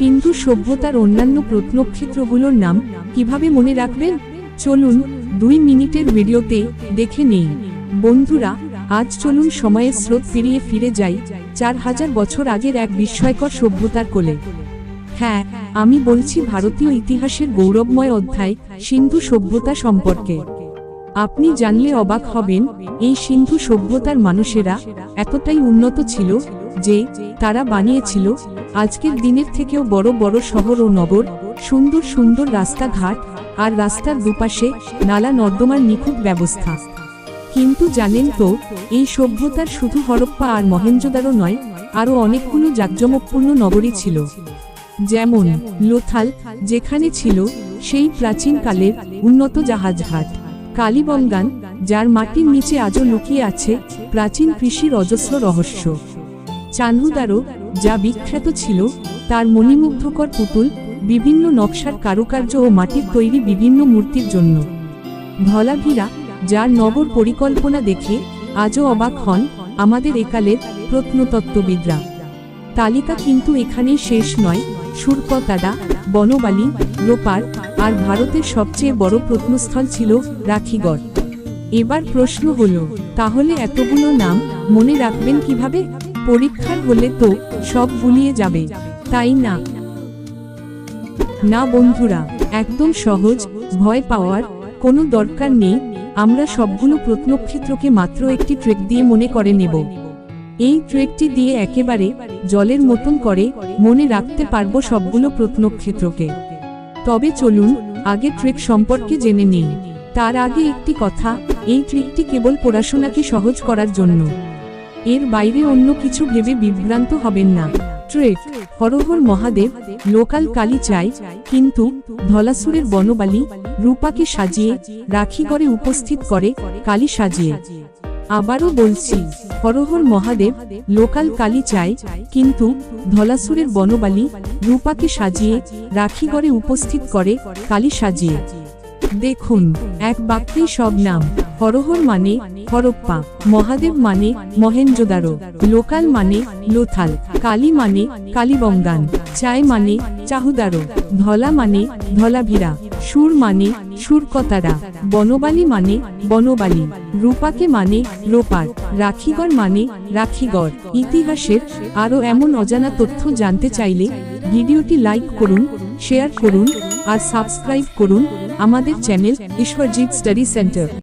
সিন্ধু সভ্যতার অন্যান্য প্রত্নক্ষেত্রগুলোর নাম কীভাবে মনে রাখবেন? চলুন দুই মিনিটের ভিডিওতে দেখে নেই। বন্ধুরা, আজ চলুন সময়ের স্রোত পেরিয়ে ফিরে যাই চার হাজার বছর আগের এক বিস্ময়কর সভ্যতার কোলে। হ্যাঁ আমি বলছি ভারতীয় ইতিহাসের গৌরবময় অধ্যায় সিন্ধু সভ্যতা সম্পর্কে। আপনি জানলে অবাক হবেন, এই সিন্ধু সভ্যতার মানুষেরা এতটাই উন্নত ছিল যে তারা বানিয়েছিল আজকের দিনের থেকেও বড় বড় শহর ও নগর, সুন্দর সুন্দর রাস্তাঘাট আর রাস্তার দুপাশে নালা নর্দমার নিখুঁত ব্যবস্থা। কিন্তু জানেন তো, এই সভ্যতার শুধু হরপ্পা আর মহেঞ্জোদারো নয়, আরও অনেকগুলো জাঁকজমকপূর্ণ নগরী ছিল। যেমন লোথাল, যেখানে ছিল সেই প্রাচীনকালের উন্নত জাহাজঘাট কালীবঙ্গান যার মাটির নিচে আজও লুকিয়ে আছে প্রাচীন কৃষির অজস্র রহস্য। চান্হুদারো যা বিখ্যাত ছিল, তার মণিমুগ্ধকর পুতুল, বিভিন্ন নকশার কারুকার্য ও মাটির তৈরি বিভিন্ন মূর্তির জন্য। ধলাভিরা, যার নগর পরিকল্পনা দেখে আজও অবাক হন আমাদের একালের প্রত্নতত্ত্ববিদরা। তালিকা কিন্তু এখানেই শেষ নয়। সুরপতাডা বনবালি রোপার আর ভারতের সবচেয়ে বড় প্রত্নস্থল ছিল রাখিগড়। এবার প্রশ্ন হল, তাহলে এতগুলো নাম মনে রাখবেন কীভাবে? পরীক্ষার হলে তো সব ভুলিয়ে যাবে, তাই না? না বন্ধুরা, একদম সহজ, ভয় পাওয়ার কোনো দরকার নেই, আমরা সবগুলো প্রত্নক্ষেত্রকে মাত্র একটি ট্রেক দিয়ে মনে করে নেব। এই ট্রেকটি দিয়ে একেবারে জলের মতন করে মনে রাখতে পারব সবগুলো প্রত্নক্ষেত্রকে। তবে চলুন, আগে ট্রেক সম্পর্কে জেনে নিই। তার আগে একটি কথা, এই ট্রিকটি কেবল পড়াশোনাকে সহজ করার জন্য। এর বাইরে অন্য কিছু ভেবে বিভ্রান্ত হবেন না। ট্রেক, হরহর মহাদেব, লোকাল কালী চাই, কিন্তু ধলাসুরের বনবালি রূপাকে সাজিয়ে রাখি করে উপস্থিত করে কালী সাজিয়ে। আবারও বলছি, হরহর মহাদেব, লোকাল কালী চাই, কিন্তু ধলাসুরের বনবালি রূপাকে সাজিয়ে রাখি করে উপস্থিত করে কালী সাজিয়ে। দেখুন, এক বাক্যেই সব নাম। হরহর মানে হরপ্পা, মহাদেব মানে মহেঞ্জোদারো লোকাল মানে লোথাল, কালী মানে কালীবঙ্গান চায় মানে চাহুদারো, ধলা মানে ধলাভিরা, সুর মানে সুরকতারা, বনবালি মানে বনবালি, রূপাকে মানে রোপার, রাখিগড় মানে রাখিগড়। ইতিহাসের আরও এমন অজানা তথ্য জানতে চাইলে ভিডিওটি লাইক করুন, শেয়ার করুন আর সাবস্ক্রাইব করুন আমাদের চ্যানেল ঈশ্বরজিৎ স্টাডি সেন্টার।